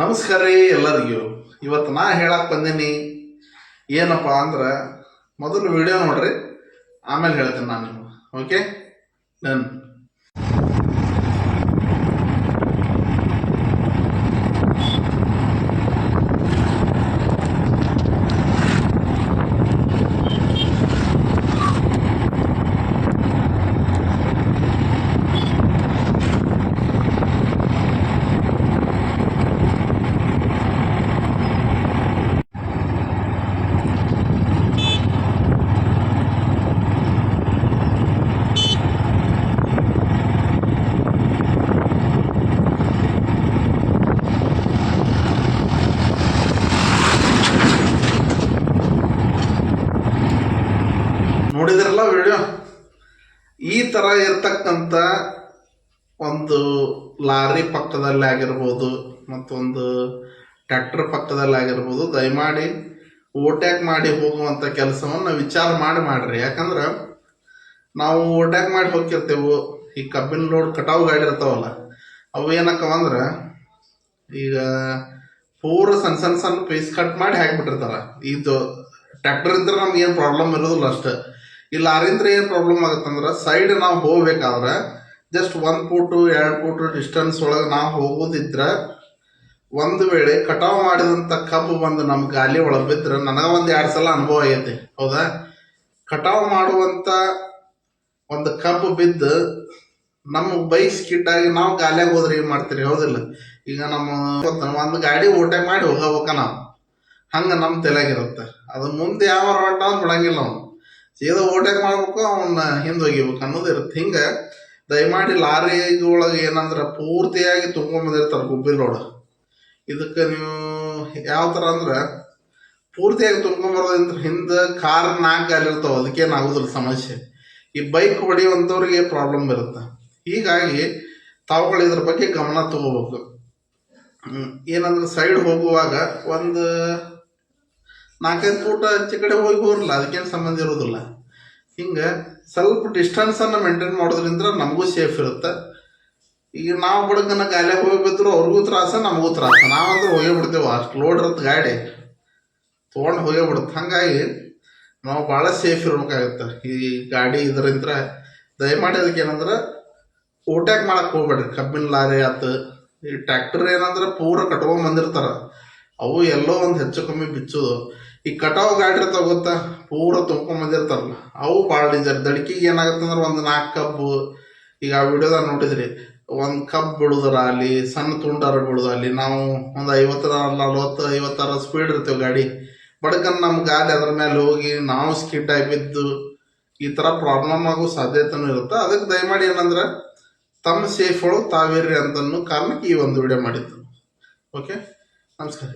ನಮಸ್ಕಾರ ರೀ ಎಲ್ಲರಿಗೂ. ಇವತ್ತು ನಾ ಹೇಳಕ್ ಬಂದೀನಿ ಏನಪ್ಪ ಅಂದ್ರೆ ಮೊದಲು ವಿಡಿಯೋ ನೋಡ್ರಿ, ಆಮೇಲೆ ಹೇಳ್ತೀನಿ ನಾನು ನಿಮ್ಗೆ. ಓಕೆ ಡನ್ ವಿಡಿಯೋ ಈ ಥರ ಇರ್ತಕ್ಕಂಥ ಒಂದು ಲಾರಿ ಪಕ್ಕದಲ್ಲಿ ಆಗಿರ್ಬೋದು ಮತ್ತೊಂದು ಟ್ರ್ಯಾಕ್ಟರ್ ಪಕ್ಕದಲ್ಲಿ ಆಗಿರ್ಬೋದು, ದಯಮಾಡಿ ಓಟ್ಯಾಕ್ ಮಾಡಿ ಹೋಗುವಂಥ ಕೆಲಸವನ್ನು ವಿಚಾರ ಮಾಡಿ ಮಾಡ್ರಿ. ಯಾಕಂದ್ರೆ ನಾವು ಓಟ್ಯಾಕ್ ಮಾಡಿ ಹೋಗ್ತಿರ್ತೇವೆ, ಈ ಕಬ್ಬಿನ ಲೋಡ್ ಕಟಾವು ಗಾಡಿ ಇರ್ತಾವಲ್ಲ, ಅವು ಏನಕ್ಕವ ಅಂದ್ರೆ ಈಗ ಪೂರ ಸಣ್ಣ ಸಣ್ಣ ಸಣ್ಣ ಪೀಸ್ ಕಟ್ ಮಾಡಿ ಹಾಕಿಬಿಟ್ಟಿರ್ತಾರೆ. ಇದು ಟ್ರ್ಯಾಕ್ಟರ್ ಇದ್ರೆ ನಮ್ಗೆ ಏನು ಪ್ರಾಬ್ಲಮ್ ಇರೋದಿಲ್ಲ ಅಷ್ಟೇ. ಈ ಲಾರಿಂದ್ರೆ ಏನು ಪ್ರಾಬ್ಲಮ್ ಆಗುತ್ತಂದ್ರೆ ಸೈಡ್ ನಾವು ಹೋಗ್ಬೇಕಾದ್ರೆ ಜಸ್ಟ್ ಒಂದು ಫೂಟು ಎರಡು ಫೂಟು ಡಿಸ್ಟೆನ್ಸ್ ಒಳಗೆ ನಾವು ಹೋಗೋದಿದ್ರೆ ಒಂದು ವೇಳೆ ಕಟಾವು ಮಾಡಿದಂಥ ಕಬ್ಬು ಬಂದು ನಮ್ಮ ಗಾಲಿ ಒಳಗೆ ಬಿದ್ದರೆ ನನಗೆ ಒಂದು ಎರಡು ಸಲ ಅನುಭವ ಆಗೈತಿ. ಹೌದಾ? ಕಟಾವು ಮಾಡುವಂಥ ಒಂದು ಕಬ್ಬು ಬಿದ್ದು ನಮ್ಮ ಬೈಕ್ ಸ್ಕಿಟ್ ಆಗಿ ನಾವು ಗಾಲಿಯಾಗ ಹೋದ್ರೆ ಏನು ಮಾಡ್ತೀರಿ? ಹೌದಿಲ್ಲ. ಈಗ ನಮ್ಮ ಒಂದು ಗಾಡಿ ಓಟೆ ಮಾಡಿ ಹೋಗಬೇಕ ನಾವು. ಹಂಗೆ ನಮ್ಮ ತಲೆಯಾಗಿರುತ್ತೆ ಅದು ಮುಂದೆ ಯಾವ ಹೊರಟ ಬಿಡಂಗಿಲ್ಲ ಅವನು. ಸೀದಾ ಓಟೆಕ್ ಮಾಡ್ಬೇಕು ಅವನ್ನ ಹಿಂದೆ ಒಗಿಬೇಕು ಅನ್ನೋದು ಇರುತ್ತೆ. ಹಿಂಗೆ ದಯಮಾಡಿ ಲಾರಿ ಒಳಗೆ ಏನಂದ್ರೆ ಪೂರ್ತಿಯಾಗಿ ತುಂಬ್ಕೊಂಬಂದಿರ್ತಾರೆ ಗುಬ್ಬಿ ರೋಡ್. ಇದಕ್ಕೆ ನೀವು ಯಾವ ಥರ ಅಂದ್ರೆ ಪೂರ್ತಿಯಾಗಿ ತುಂಬ್ಕೊಂಬರೋದ್ರಿಂದ ಹಿಂದೆ ಕಾರ್ ನಾಲ್ಕು ಗಾಲಿ ಇರ್ತಾವೆ ಅದಕ್ಕೇನು ಆಗುದಿಲ್ಲ ಸಮಸ್ಯೆ. ಈ ಬೈಕ್ ಹೊಡೆಯುವಂಥವ್ರಿಗೆ ಪ್ರಾಬ್ಲಮ್ ಇರುತ್ತೆ. ಹೀಗಾಗಿ ತಾವುಗಳು ಇದ್ರ ಬಗ್ಗೆ ಗಮನ ತಗೋಬೇಕು. ಏನಂದ್ರೆ ಸೈಡ್ ಹೋಗುವಾಗ ಒಂದು ನಾಲ್ಕೈದು ಫೂಟ್ ಆಚೆ ಕಡೆ ಹೋಗಿ ಹೋರಲ್ಲ ಅದಕ್ಕೇನು ಸಂಬಂಧ ಇರೋದಿಲ್ಲ. ಹಿಂಗೆ ಸ್ವಲ್ಪ ಡಿಸ್ಟೆನ್ಸನ್ನು ಮೇಂಟೈನ್ ಮಾಡೋದ್ರಿಂದ ನಮಗೂ ಸೇಫ್ ಇರುತ್ತೆ. ಈಗ ನಾವು ಬಡಗನ ಗಾಲಿಯಾಗ ಹೋಗಿ ಅವ್ರಿಗೂ ತ್ರಾಸ, ನಮಗೂ ತ್ರಾಸ. ನಾವಂದ್ರೆ ಹೋಗೇ ಬಿಡ್ತೇವೆ, ಅಷ್ಟು ಲೋಡ್ ಇರುತ್ತೆ ಗಾಡಿ. ತೊಗೊಂಡು ಹೋಗೇ ಬಿಡುತ್ತೆ. ಹಾಗಾಗಿ ನಾವು ಭಾಳ ಸೇಫ್ ಇರ್ಬೇಕಾಗತ್ತೆ. ಈ ಗಾಡಿ ಇದರಿಂದ ದಯಮಾಡಿ ಅದಕ್ಕೆ ಏನಂದ್ರೆ ಓಟ್ಯಾಕ್ ಮಾಡಕ್ಕೆ ಹೋಗ್ಬೇಡ್ರಿ. ಕಬ್ಬಿನ ಲಾರಿ ಆತು, ಈ ಟ್ರ್ಯಾಕ್ಟರ್ ಏನಂದ್ರೆ ಪೂರ ಕಟ್ಕೊಂಡ್ ಬಂದಿರ್ತಾರ. ಅವು ಎಲ್ಲೋ ಒಂದು ಹೆಚ್ಚು ಕಮ್ಮಿ ಬಿಚ್ಚೋದು. ಈ ಕಟಾವು ಗಾಡಿ ಇರ್ತಾವ ಗೊತ್ತಾ ಪೂರ ತುಂಬ್ಕೊಂಡ್ ಬಂದಿರ್ತಾರಲ್ಲ, ಅವು ಭಾಳ ಡೇಂಜರ್. ದಡ್ಕಿಗೆ ಏನಾಗುತ್ತೆ ಅಂದ್ರೆ ಒಂದು ನಾಲ್ಕು ಕಬ್ಬು, ಈಗ ಆ ವಿಡಿಯೋದಾಗ ನೋಡಿದ್ರಿ, ಒಂದು ಕಬ್ಬು ಬಿಡುದರ ಅಲ್ಲಿ, ಸಣ್ಣ ತುಂಡಾರ ಅಲ್ಲಿ. ನಾವು ಒಂದು ಐವತ್ತರ ನಲ್ವತ್ತು ಐವತ್ತರ ಸ್ಪೀಡ್ ಇರ್ತೇವೆ ಗಾಡಿ. ಬಡ್ಕನ್ ನಮ್ಮ ಗಾಡಿ ಅದ್ರ ಮೇಲೆ ಹೋಗಿ ನಾವು ಆಗಿ ಬಿದ್ದು ಈ ಥರ ಪ್ರಾಬ್ಲಮ್ ಆಗೋ ಸಾಧ್ಯತೆನೂ ಇರುತ್ತೆ. ಅದಕ್ಕೆ ದಯಮಾಡಿ ಏನಂದ್ರೆ, ತಮ್ಮ ಸೇಫ್ ಒಳಗೆ ತಾವಿರ್ರಿ ಅಂತ ಕಾರಣಕ್ಕೆ ಈ ಒಂದು ವಿಡಿಯೋ ಮಾಡಿದ್ದು. ಓಕೆ ನಮಸ್ಕಾರ.